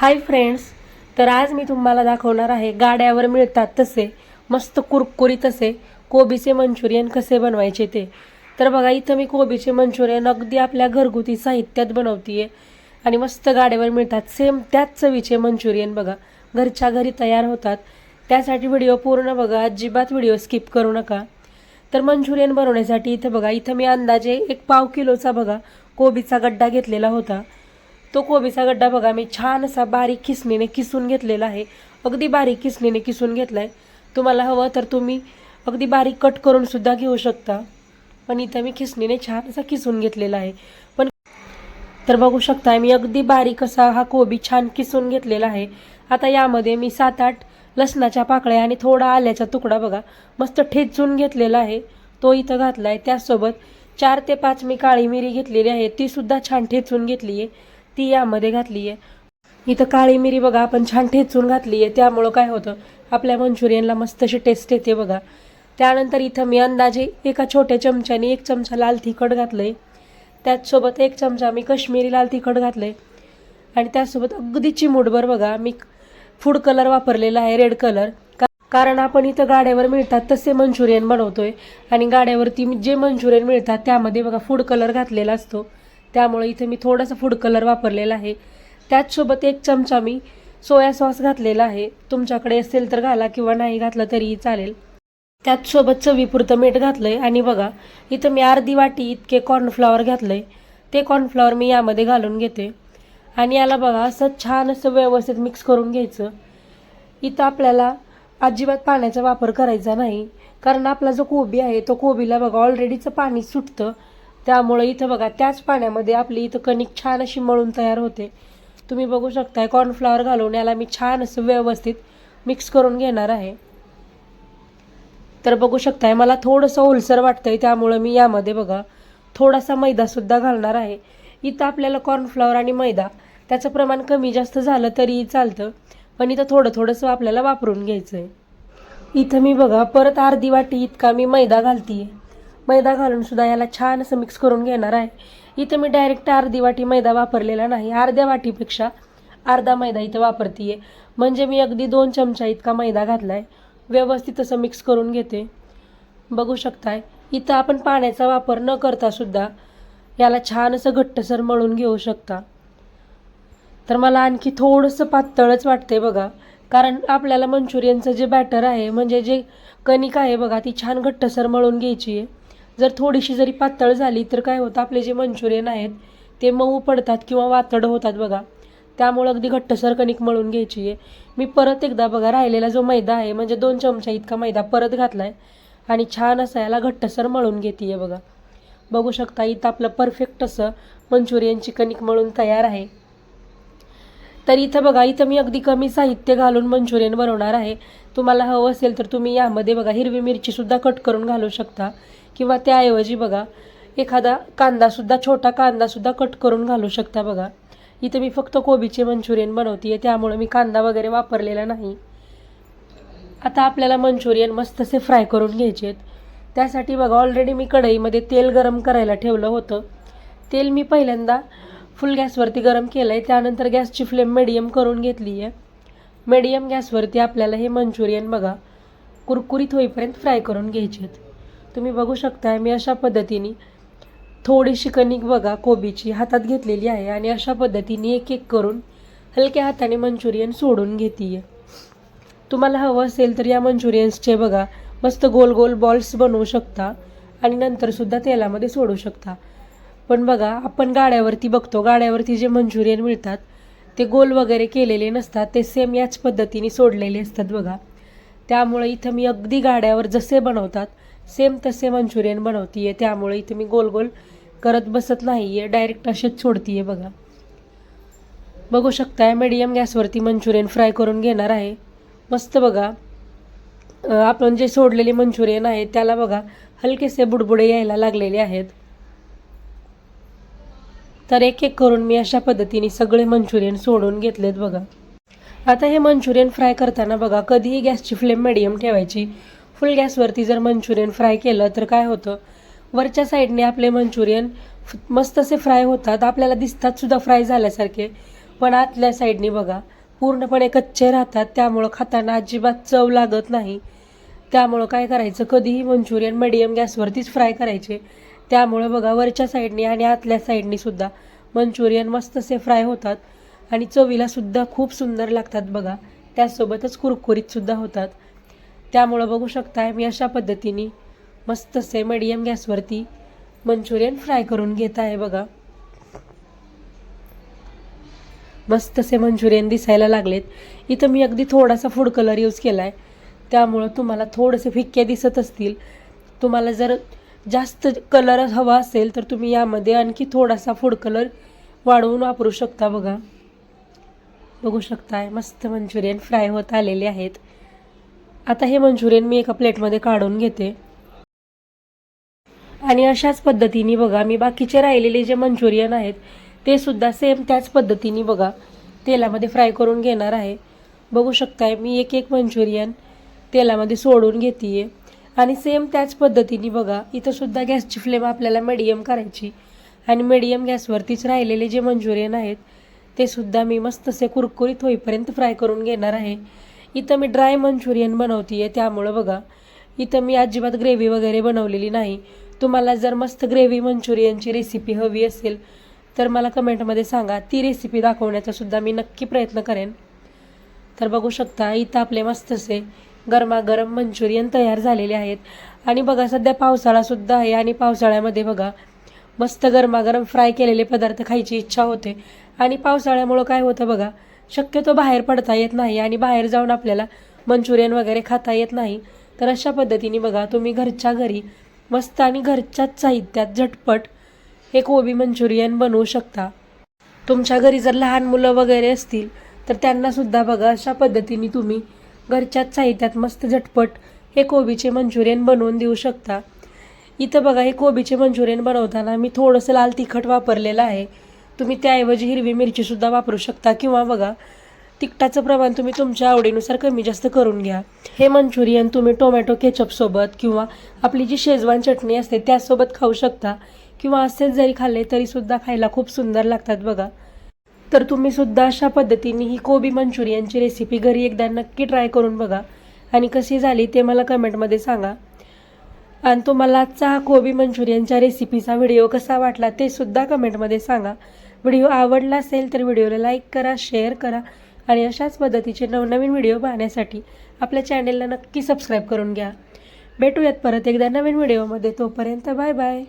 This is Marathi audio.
हाय फ्रेंड्स तर आज मी तुम्हाला दाखवणार आहे गाड्यावर मिळतात तसे मस्त कुरकुरीत असे कोबीचे मंचुरियन कसे बनवायचे ते. तर बघा इथं मी कोबीचे मंचुरियन अगदी आपल्या घरगुती साहित्यात बनवतीये. आणि मस्त गाड्यावर मिळतात सेम त्याच चवीचे मंचुरियन बघा घरच्या घरी तयार होतात. त्यासाठी व्हिडिओ पूर्ण बघा अजिबात व्हिडिओ स्किप करू नका. तर मंचुरियन बनवण्यासाठी इथं बघा इथं मी अंदाजे एक पाव किलोचा बघा कोबीचा गड्डा घेतलेला होता. तो कोबीचा गड्डा बघा मी छान असा बारीक किसणीने किसून घेतलेला आहे. अगदी बारीक किसणीने किसून घेतला आहे तुम्हाला हवं तर तुम्ही अगदी बारीक कट करून सुद्धा घेऊ शकता. पण इथं मी खिसणीने छान असा किसून घेतलेला आहे. पण तर बघू शकता मी अगदी बारीक असा हा कोबी छान किसून घेतलेला आहे. आता यामध्ये मी सात आठ लसणाच्या पाकळ्या आणि थोडा आल्याचा तुकडा बघा मस्त ठेचून घेतलेला आहे. तो इथं घातला आहे त्याचसोबत चार ते पाच मी काळी मिरी घेतलेली आहे. ती सुद्धा छान ठेचून घेतली आहे ती यामध्ये घातली आहे इथं काळी मिरी बघा आपण छान ठेचून घातली आहे त्यामुळं काय होतं आपल्या मंचुरियनला मस्त अशी टेस्ट येते बघा. त्यानंतर इथं मी अंदाजे एका छोट्या चमच्याने एक चमचा लाल तिखट घातलं आहे त्याचसोबत एक चमचा मी कश्मीरी लाल तिखट घातलं आहे आणि त्यासोबत अगदी चिमूटभर बघा मी फूड कलर वापरलेला आहे रेड कलर का कारण आपण इथं गाड्यावर मिळतात तसे मंचुरियन बनवतोय. आणि गाड्यावरती जे मंचुरियन मिळतात त्यामध्ये बघा फूड कलर घातलेला असतो. त्यामुळे इथे मी थोडासा फूड कलर वापरलेला आहे. त्याचसोबत एक चमचा मी सोया सॉस घातलेला आहे. तुमच्याकडे असेल तर घाला किंवा नाही घातलं तरीही चालेल. त्याचसोबत चवीपुरतं मीठ घातलं आहे आणि बघा इथं मी अर्धी वाटी इतके कॉर्नफ्लॉवर घातलं आहे ते कॉर्नफ्लॉवर मी यामध्ये घालून घेते. आणि याला बघा असं छान असं व्यवस्थित मिक्स करून घ्यायचं. इथं आपल्याला अजिबात पाण्याचा वापर करायचा नाही. कारण आपला जो कोबी आहे तो कोबीला बघा ऑलरेडीचं पाणी सुटतं. त्यामुळं इथं बघा त्याच पाण्यामध्ये आपली इथं कणिक छान अशी मळून तयार होते. तुम्ही बघू शकताय कॉर्नफ्लॉवर घालून याला मी छान असं व्यवस्थित मिक्स करून घेणार आहे. तर बघू शकताय मला थोडंसं ओलसर वाटतंय त्यामुळं मी यामध्ये बघा थोडासा मैदासुद्धा घालणार आहे. इथं आपल्याला कॉर्नफ्लॉवर आणि मैदा त्याचं प्रमाण कमी जास्त झालं तरीही चालतं पण इथं थोडं थोडंसं आपल्याला वापरून घ्यायचं आहे इथं मी बघा परत अर्धी वाटी इतका मी मैदा घालते मैदा घालून सुद्धा याला छान असं मिक्स करून घेणार आहे. इथं मी डायरेक्ट अर्धी वाटी मैदा वापरलेला नाही. अर्ध्या वाटीपेक्षा अर्धा मैदा इथं वापरतीये. म्हणजे मी अगदी दोन चमचा इतका मैदा घातला आहे व्यवस्थित असं मिक्स करून घेते. बघू शकताय. इथं आपण पाण्याचा वापर न करता सुद्धा याला छान असं घट्टसर मळून घेऊ शकता. तर मला आणखी थोडंसं पातळच वाटते बघा. कारण आपल्याला मंचुरियनचं जे बॅटर आहे म्हणजे जे कणिक आहे बघा ती छान घट्टसर मळून घ्यायची आहे जर थोडीशी जरी पातळ झाली तर काय होतं आपले जे मंचुरियन आहेत ते मऊ पडतात किंवा वातड होतात बघा. त्यामुळं अगदी घट्टसर कणिक मळून घ्यायची आहे. मी परत एकदा बघा राहिलेला जो मैदा आहे म्हणजे दोन चमचा इतका मैदा परत घातला आहे आणि छान असं याला घट्टसर मळून घेते आहे बघा. बघू शकता इथं आपलं परफेक्ट असं मंचुरियनची कणिक मळून तयार आहे. तर इथं बघा इथं मी अगदी कमी साहित्य घालून मंचुरियन बनवणार आहे. तुम्हाला हवं असेल तर तुम्ही यामध्ये बघा हिरवी मिरचीसुद्धा कट करून घालू शकता. किंवा त्याऐवजी बघा एखादा कांदासुद्धा छोटा कांदासुद्धा कट करून घालू शकता बघा. इथं मी फक्त कोबीचे मंचुरियन बनवते त्यामुळे मी कांदा वगैरे वापरलेला नाही. आता आपल्याला मंचुरियन मस्त असे फ्राय करून घ्यायचे आहेत त्यासाठी बघा ऑलरेडी मी कढईमध्ये तेल गरम करायला ठेवलं होतं. तेल मी पहिल्यांदा फुल गॅसवरती गरम केलं आहे त्यानंतर गॅसची फ्लेम मिडियम करून घेतली आहे मिडियम गॅसवरती आपल्याला हे मंचुरियन बघा कुरकुरीत होईपर्यंत फ्राय करून घ्यायचे आहेत तुम्ही बघू शकताय मी अशा पद्धतीने थोडीशी कणिक बघा कोबीची हातात घेतलेली आहे आणि अशा पद्धतीने एक एक करून हलक्या हाताने मंचुरियन सोडून घेते तुम्हाला हवं असेल तर या मंचुरियन्सचे बघा मस्त गोल गोल बॉल्स बनवू शकता आणि नंतरसुद्धा तेलामध्ये सोडू शकता. पण बघा आपण गाड्यावरती बघतो गाड्यावरती जे मंचुरियन मिळतात ते गोल वगैरे केलेले नसतात ते सेम याच पद्धतीने सोडलेले असतात बघा. त्यामुळे इथं मी अगदी गाड्यावर जसे बनवतात सेम तसे मंचुरियन बनवती आहे त्यामुळे इथे मी गोल गोल करत बसत नाही आहे डायरेक्ट असेच सोडती आहे बघा. बघू शकताय मीडियम गॅसवरती मंचुरियन फ्राय करून घेणार आहे. मस्त बघा. आपण जे सोडलेले मंचुरियन आहे त्याला बघा. हलकेसे बुडबुडे यायला लागलेले आहेत. तर एक एक करून मी अशा पद्धतीने सगळे मंचुरियन सोडून घेतलेत बघा. आता हे मंचुरियन फ्राय करताना बघा कधीही गॅसची फ्लेम मिडियम ठेवायची. फुल गॅसवरती जर मंचुरियन फ्राय केलं तर काय होतं? वरच्या साईडने आपले मंचुरियन फ- मस्त असे फ्राय होतात. आपल्याला दिसतात सुद्धा फ्राय झाल्यासारखे. पण आतल्या साईडनी बघा पूर्णपणे कच्चे राहतात. त्यामुळं खाताना अजिबात चव लागत नाही. त्यामुळं काय करायचं? कधीही मंचुरियन मिडियम गॅसवरतीच फ्राय करायचे. त्यामुळं बघा वरच्या साईडने आणि आतल्या साईडने सुद्धा मंचुरियन मस्तसे फ्राय होतात. आणि चवीला सुद्धा खूप सुंदर लागतात बघा. त्यासोबतच कुरकुरीत सुद्धा होतात. त्यामुळं बघू शकताय मी अशा पद्धतीने मस्तसे मिडियम गॅसवरती मंचुरियन फ्राय करून घेत आहे बघा. मस्तसे मंचुरियन दिसायला लागलेत. इथं मी अगदी थोडासा फूड कलर यूज केला आहे त्यामुळं तुम्हाला थोडेसे फिक्के दिसत असतील. तुम्हाला जर जास्त कलर हवा असेल तर तुम्ही यामध्ये आणखी थोडासा फूड कलर वाढवून वापरू शकता बघा. बघू शकताय मस्त मंचुरियन फ्राय होत आलेले आहेत. आता हे मंचुरियन मी एका प्लेटमध्ये काढून घेते. आणि अशाच पद्धतीने बघा मी बाकीचे राहिलेले जे मंचुरियन आहेत ते सुद्धा सेम त्याच पद्धतीने बघा तेलामध्ये फ्राय करून घेणार आहे. बघू शकताय मी एक एक मंचुरियन तेलामध्ये सोडून घेते आणि सेम त्याच पद्धतीने बघा इथंसुद्धा गॅसची फ्लेम आपल्याला मिडियम करायची. आणि मिडियम गॅसवरतीच राहिलेले जे मंचुरियन आहेत ते सुद्धा मी मस्तसे कुरकुरीत होईपर्यंत फ्राय करून घेणार आहे. इथं मी ड्राय मंचुरियन बनवते आहे त्यामुळं बघा. इथं मी अजिबात ग्रेव्ही वगैरे बनवलेली नाही. तुम्हाला जर मस्त ग्रेव्ही मंचुरियनची रेसिपी हवी असेल तर मला कमेंटमध्ये सांगा. ती रेसिपी दाखवण्याचा सुद्धा मी नक्की प्रयत्न करेन. तर बघू शकता इथं आपले मस्तसे गरमागरम मंचुरियन तयार झालेले आहेत. आणि बघा सध्या पावसाळासुद्धा आहे आणि पावसाळ्यामध्ये बघा मस्त गरमागरम फ्राय केलेले पदार्थ खायची इच्छा होते. आणि पावसाळ्यामुळं काय होतं बघा शक्यतो बाहेर पडता येत नाही आणि बाहेर जाऊन आपल्याला मंचुरियन वगैरे खाता येत नाही. तर अशा पद्धतीने बघा तुम्ही घरच्या घरी मस्त आणि घरच्याच साहित्यात झटपट हे कोबी मंचुरियन बनवू शकता. तुमच्या घरी जर लहान मुलं वगैरे असतील तर त्यांनासुद्धा बघा अशा पद्धतीने तुम्ही घरच्याच साहित्यात मस्त झटपट हे कोबीचे मंचुरियन बनवून देऊ शकता. इथं बघा हे कोबीचे मंचुरियन बनवताना मी थोडंसं लाल तिखट वापरलेलं आहे. तुम्ही त्याऐवजी हिरवी मिरचीसुद्धा वापरू शकता. किंवा बघा तिखटाचं प्रमाण तुम्ही तुमच्या आवडीनुसार कमी जास्त करून घ्या. हे मंचुरियन तुम्ही टोमॅटो केचपसोबत किंवा आपली जी शेजवान चटणी असते त्यासोबत खाऊ शकता. किंवा असेच जरी खाल्ले तरीसुद्धा खायला खूप सुंदर लागतात बघा. तर तुम्ही सुद्धा अशा पद्धतीने ही कोबी मंचुरियनची रेसिपी घरी एकदा नक्की ट्राय करून बघा. आणि कशी झाली ते मला कमेंटमध्ये सांगा. आणि तुम्हाला आजचा हा कोबी मंचुरियनच्या रेसिपीचा व्हिडिओ कसा वाटला ते सुद्धा कमेंटमध्ये सांगा. व्हिडिओ आवडला असेल तर व्हिडिओला लाईक करा शेअर करा आणि अशाच पद्धतीचे नवनवीन व्हिडिओ पाहण्यासाठी आपल्या चॅनेलला नक्की सबस्क्राईब करून घ्या. भेटूयात परत एकदा नवीन व्हिडिओमध्ये तोपर्यंत बाय बाय